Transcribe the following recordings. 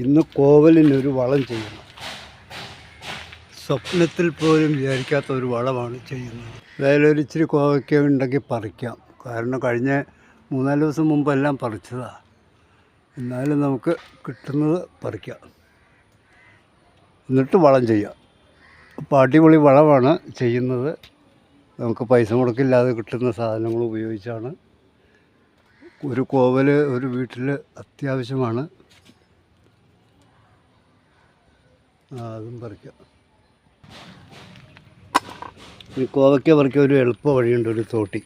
ഇന്ന് കോവലിനൊരു വളം ചെയ്യണം. സ്വപ്നത്തിൽ പോലും വിചാരിക്കാത്ത ഒരു വളമാണ് ചെയ്യുന്നത്. അതായത് ഒരു ഇച്ചിരി കോവയ്ക്ക ഉണ്ടെങ്കിൽ പറിക്കാം. കാരണം കഴിഞ്ഞ മൂന്നാൽ ദിവസം മുമ്പെല്ലാം പറിച്ചതാണ് എന്നാലും നമുക്ക് കിട്ടുന്നത് പറിക്കാം. എന്നിട്ട് വളം ചെയ്യാം. അപ്പോൾ അടിപൊളി വളമാണ് ചെയ്യുന്നത്. നമുക്ക് പൈസ മുടക്കില്ലാതെ കിട്ടുന്ന സാധനങ്ങൾ ഉപയോഗിച്ചാണ്. ഒരു കോവൽ ഒരു വീട്ടിൽ അത്യാവശ്യമാണ് ആ അതും പറിക്കാം. ഈ കോവയ്ക്ക പറിക്കാൻ ഒരു എളുപ്പ വഴിയുണ്ട് ഒരു തോട്ടി.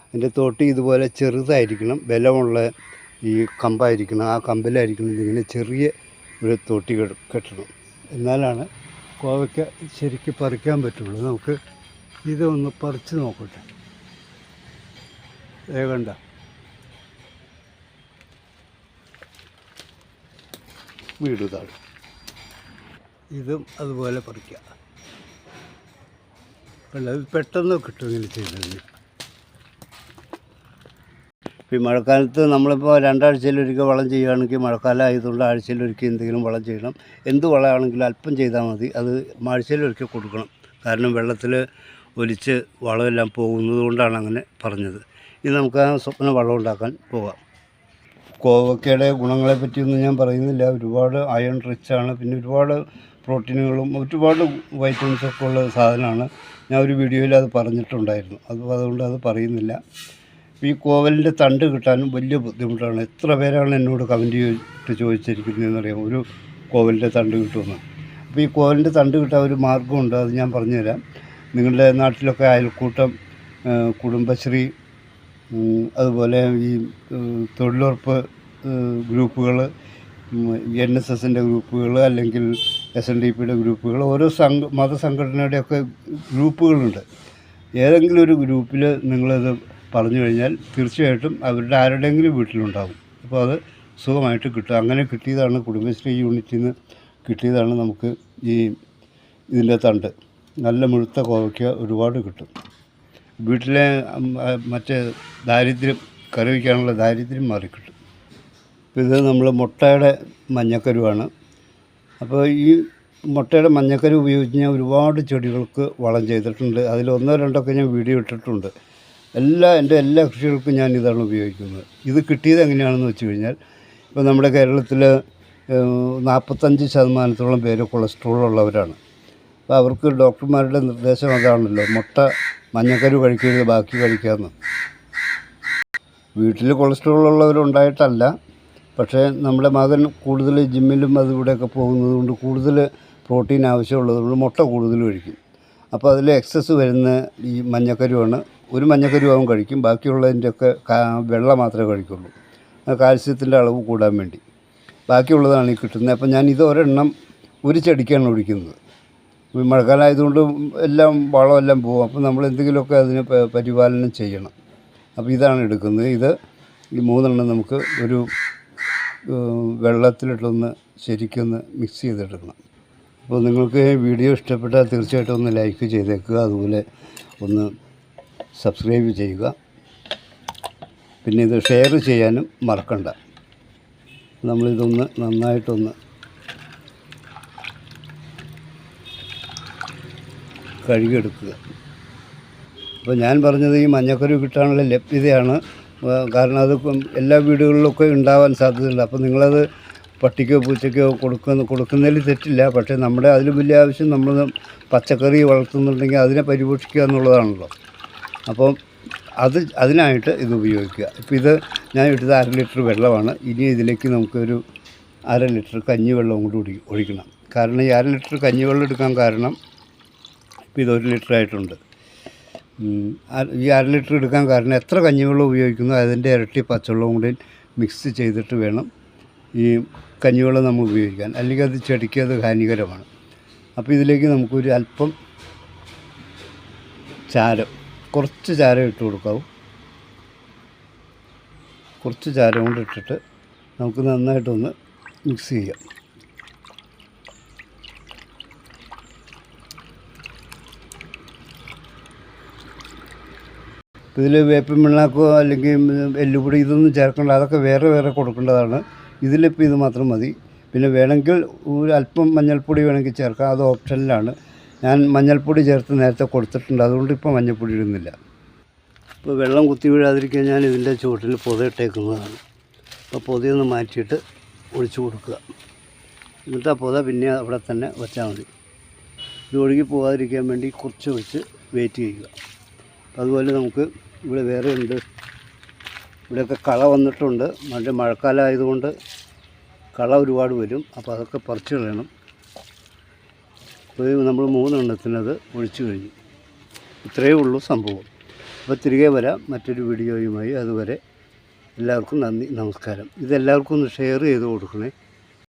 അതിന്റെ തോട്ടി ഇതുപോലെ ചെറുതായിരിക്കണം ബലമുള്ള ഈ കമ്പായിരിക്കണം. ആ കമ്പിലായിരിക്കണം ഇതിങ്ങനെ ചെറിയ ഒരു തോട്ടി കെട- കെട്ടണം. എന്നാലാണ് കോവയ്ക്ക ശരിക്ക് പറിക്കാൻ പറ്റുള്ളൂ. നമുക്ക് ഇതൊന്ന് പറിച്ച് നോക്കട്ടെ. ഏകണ്ട വീടുതാണ് ഇതും അതുപോലെ പറിക്കുക. ഇത് പെട്ടെന്ന് കിട്ടും ഇങ്ങനെ ഈ മഴക്കാലത്ത് നമ്മളിപ്പോൾ രണ്ടാഴ്ചയിലൊരിക്കൽ വളം ചെയ്യുകയാണെങ്കിൽ മഴക്കാലം ആയതുകൊണ്ട് ആഴ്ചയിലൊരിക്കൽ എന്തെങ്കിലും വളം ചെയ്യണം. എന്ത് വളമാണെങ്കിലും അല്പം ചെയ്താൽ മതി. അത് ആഴ്ചയിലൊരിക്കൽ കൊടുക്കണം. കാരണം വെള്ളത്തിൽ ഒലിച്ച് വളമെല്ലാം പോകുന്നത് കൊണ്ടാണ് അങ്ങനെ പറഞ്ഞത്. ഇനി നമുക്ക് ആ സ്വപ്ന വളം ഉണ്ടാക്കാൻ പോകാം. കോവക്കയുടെ ഗുണങ്ങളെപ്പറ്റിയൊന്നും ഞാൻ പറയുന്നില്ല. ഒരുപാട് അയൺ റിച്ചാണ് പിന്നെ ഒരുപാട് പ്രോട്ടീനുകളും ഒരുപാട് വൈറ്റമിൻസ് ഒക്കെ ഉള്ള സാധനമാണ്. ഞാൻ ഒരു വീഡിയോയിൽ അത് പറഞ്ഞിട്ടുണ്ടായിരുന്നു. അത് അതുകൊണ്ട് അത് പറയുന്നില്ല. ഈ കോവലിന്റെ തണ്ട് കിട്ടാനും വലിയ ബുദ്ധിമുട്ടാണ്. എത്ര പേരാണ് എന്നോട് കമന്റ് ചെയ്തിട്ട് ചോദിച്ചിരിക്കുന്നതെന്നറിയാം ഒരു കോവലിന്റെ തണ്ട് കിട്ടുമെന്ന്. അപ്പോൾ ഈ കോവലിന്റെ തണ്ട് കിട്ടാൻ ഒരു മാർഗമുണ്ട്. അത് ഞാൻ പറഞ്ഞുതരാം. നിങ്ങളുടെ നാട്ടിലൊക്കെ അയൽക്കൂട്ടം കുടുംബശ്രീ അതുപോലെ ഈ തൊഴിലുറപ്പ് ഗ്രൂപ്പുകൾ എൻ എസ് എസിന്റെ ഗ്രൂപ്പുകൾ അല്ലെങ്കിൽ എസ് എൻ ഡി പിയുടെ ഗ്രൂപ്പുകൾ ഓരോ സംഘ മതസംഘടനയുടെയൊക്കെ ഗ്രൂപ്പുകളുണ്ട്. ഏതെങ്കിലും ഒരു ഗ്രൂപ്പിൽ നിങ്ങളത് പറഞ്ഞു കഴിഞ്ഞാൽ തീർച്ചയായിട്ടും അവരുടെ ആരുടെയെങ്കിലും വീട്ടിലുണ്ടാകും അപ്പോൾ അത് സുഖമായിട്ട് കിട്ടും. അങ്ങനെ കിട്ടിയതാണ് കുടുംബശ്രീ യൂണിറ്റിൽ നിന്ന് കിട്ടിയതാണ് നമുക്ക് ഈ ഇതിന്റെ തണ്ട്. നല്ല മുഴുത്ത കോവയ്ക്ക ഒരുപാട് കിട്ടും. വീട്ടിലെ മറ്റേ ദാരിദ്ര്യം കറി വയ്ക്കാനുള്ള ദാരിദ്ര്യം മാറിക്കിട്ടും. ഇത് നമ്മൾ മുട്ടയുടെ മഞ്ഞക്കരുവാണ്. അപ്പോൾ ഈ മുട്ടയുടെ മഞ്ഞക്കരി ഉപയോഗിച്ച് ഞാൻ ഒരുപാട് ചെടികൾക്ക് വളം ചെയ്തിട്ടുണ്ട്. അതിൽ ഒന്നോ രണ്ടൊക്കെ ഞാൻ വീഡിയോ ഇട്ടിട്ടുണ്ട്. എല്ലാ എന്റെ എല്ലാ കൃഷികൾക്കും ഞാൻ ഇതാണ് ഉപയോഗിക്കുന്നത്. ഇത് കിട്ടിയത് എങ്ങനെയാണെന്ന് വെച്ച് കഴിഞ്ഞാൽ ഇപ്പോൾ നമ്മുടെ കേരളത്തിൽ നാൽപ്പത്തഞ്ച് ശതമാനത്തോളം പേര് കൊളസ്ട്രോൾ ഉള്ളവരാണ്. അപ്പോൾ അവർക്ക് ഡോക്ടർമാരുടെ നിർദ്ദേശം അതാണല്ലോ മുട്ട മഞ്ഞക്കരു കഴിക്കരുത് ബാക്കി കഴിക്കാമെന്ന് വീട്ടിൽ കൊളസ്ട്രോൾ ഉള്ളവരുണ്ടായിട്ടല്ല പക്ഷേ നമ്മുടെ മകൻ കൂടുതൽ ജിമ്മിലും അത് ഇവിടെയൊക്കെ പോകുന്നത് കൊണ്ട് കൂടുതൽ പ്രോട്ടീൻ ആവശ്യമുള്ളതുകൊണ്ട് മുട്ട കൂടുതൽ കഴിക്കും അപ്പോൾ അതിൽ എക്സസ് വരുന്ന ഈ മഞ്ഞക്കരുവാണ്. ഒരു മഞ്ഞക്കരു അവൻ കഴിക്കും. ബാക്കിയുള്ളതിന്റെയൊക്കെ വെള്ളം മാത്രമേ കഴിക്കുള്ളൂ. കാൽസ്യത്തിന്റെ അളവ് കൂടാൻ വേണ്ടി. ബാക്കിയുള്ളതാണ് ഈ കിട്ടുന്നത്. അപ്പം ഞാൻ ഇത് ഒരെണ്ണം ഒരു ചെടിക്കാണ് ഒഴിക്കുന്നത്. മഴക്കാലമായതുകൊണ്ട് എല്ലാം വളമെല്ലാം പോകും. അപ്പോൾ നമ്മൾ എന്തെങ്കിലുമൊക്കെ അതിന് പരിപാലനം ചെയ്യണം. അപ്പോൾ ഇതാണ് എടുക്കുന്നത്. ഇത് ഈ മൂന്നെണ്ണം നമുക്ക് ഒരു വെള്ളത്തിലിട്ടൊന്ന് ശരിക്കൊന്ന് മിക്സ് ചെയ്തെടുക്കണം. അപ്പോൾ നിങ്ങൾക്ക് വീഡിയോ ഇഷ്ടപ്പെട്ടാൽ തീർച്ചയായിട്ടും ഒന്ന് ലൈക്ക് ചെയ്തേക്കുക. അതുപോലെ ഒന്ന് സബ്സ്ക്രൈബ് ചെയ്യുക. പിന്നെ ഇത് ഷെയർ ചെയ്യാനും മറക്കണ്ട. നമ്മളിതൊന്ന് നന്നായിട്ടൊന്ന് കഴുകിയെടുക്കുക. അപ്പോൾ ഞാൻ പറഞ്ഞത് ഈ മഞ്ഞക്കറി കിട്ടാനുള്ള ലഭ്യതയാണ് കാരണം അത് ഇപ്പം എല്ലാ വീടുകളിലൊക്കെ ഉണ്ടാവാൻ സാധ്യതയുണ്ട്. അപ്പോൾ നിങ്ങളത് പട്ടിക്കോ പൂച്ചയ്ക്കോ കൊടുക്കുന്ന കൊടുക്കുന്നതിൽ തെറ്റില്ല. പക്ഷേ നമ്മുടെ അതിലും വലിയ ആവശ്യം നമ്മൾ പച്ചക്കറി വളർത്തുന്നുണ്ടെങ്കിൽ അതിനെ പരിപോഷിക്കുക എന്നുള്ളതാണല്ലോ. അപ്പം അത് അതിനായിട്ട് ഇത് ഉപയോഗിക്കുക. ഇപ്പോൾ ഇത് ഞാൻ ഇട്ടത് അര ലിറ്റർ വെള്ളമാണ്. ഇനി ഇതിലേക്ക് നമുക്കൊരു അര ലിറ്റർ കഞ്ഞിവെള്ളം കൂടി ഒഴി ഒഴിക്കണം. കാരണം ഈ അര ലിറ്റർ കഞ്ഞിവെള്ളം എടുക്കാൻ കാരണം ഇപ്പോൾ ഇത് ഒരു ലിറ്റർ ആയിട്ടുണ്ട് ഈ അര ലിറ്റർ എടുക്കാൻ കാരണം എത്ര കഞ്ഞിവെള്ളം ഉപയോഗിക്കുന്നു അതിന്റെ ഇരട്ടി പച്ചവെള്ളവും കൂടി മിക്സ് ചെയ്തിട്ട് വേണം ഈ കഞ്ഞിവെള്ളം നമ്മൾ ഉപയോഗിക്കാൻ. അല്ലെങ്കിൽ അത് ചെടിക്ക് അത് ഹാനികരമാണ്. അപ്പോൾ ഇതിലേക്ക് നമുക്കൊരു അല്പം ചാരം കുറച്ച് ചാരം ഇട്ട് കൊടുക്കാവും. കുറച്ച് ചാരം കൊണ്ട് ഇട്ടിട്ട് നമുക്ക് നന്നായിട്ടൊന്ന് മിക്സ് ചെയ്യാം. ഇതിൽ വേപ്പിൻ പിണ്ണാക്കോ അല്ലെങ്കിൽ എല്ലുപൊടി ഇതൊന്നും ചേർക്കേണ്ട. അതൊക്കെ വേറെ വേറെ കൊടുക്കേണ്ടതാണ്. ഇതിലിപ്പോൾ ഇത് മാത്രം മതി. പിന്നെ വേണമെങ്കിൽ ഒരു അല്പം മഞ്ഞൾപ്പൊടി വേണമെങ്കിൽ ചേർക്കാം. അത് ഓപ്ഷനിലാണ്. ഞാൻ മഞ്ഞൾപ്പൊടി ചേർത്ത് നേരത്തെ കൊടുത്തിട്ടുണ്ട്. അതുകൊണ്ട് ഇപ്പോൾ മഞ്ഞൾപ്പൊടി ഇടുന്നില്ല. ഇപ്പോൾ വെള്ളം കുത്തി വീഴാതിരിക്കാൻ ഞാൻ ഇതിന്റെ ചുവട്ടിൽ പുതയിട്ടേക്കുന്നതാണ് അപ്പോൾ പൊതിയൊന്ന് മാറ്റിയിട്ട് ഒഴിച്ചു കൊടുക്കുക. എന്നിട്ട് ആ പുത പിന്നെ അവിടെ തന്നെ വെച്ചാൽ മതി. ഇത് ഒഴുകി പോകാതിരിക്കാൻ വേണ്ടി കുറച്ച് ഒഴിച്ച് വെയിറ്റ് ചെയ്യുക. അതുപോലെ നമുക്ക് ഇവിടെ വേറെ ഉണ്ട്. ഇവിടെയൊക്കെ കള വന്നിട്ടുണ്ട്. മറ്റേ മഴക്കാലം ആയതുകൊണ്ട് കള ഒരുപാട് വരും. അപ്പോൾ അതൊക്കെ പറിച്ചു കളയണം. അപ്പോൾ നമ്മൾ മൂന്നെണ്ണത്തിനത് ഒഴിച്ചു കഴിഞ്ഞു. ഇത്രയേ ഉള്ളൂ സംഭവം. അപ്പോൾ തിരികെ വരാം. മറ്റൊരു വീഡിയോയുമായി അതുവരെ എല്ലാവർക്കും നന്ദി നമസ്കാരം. ഇതെല്ലാവർക്കും ഒന്ന് ഷെയർ ചെയ്ത് കൊടുക്കണേ.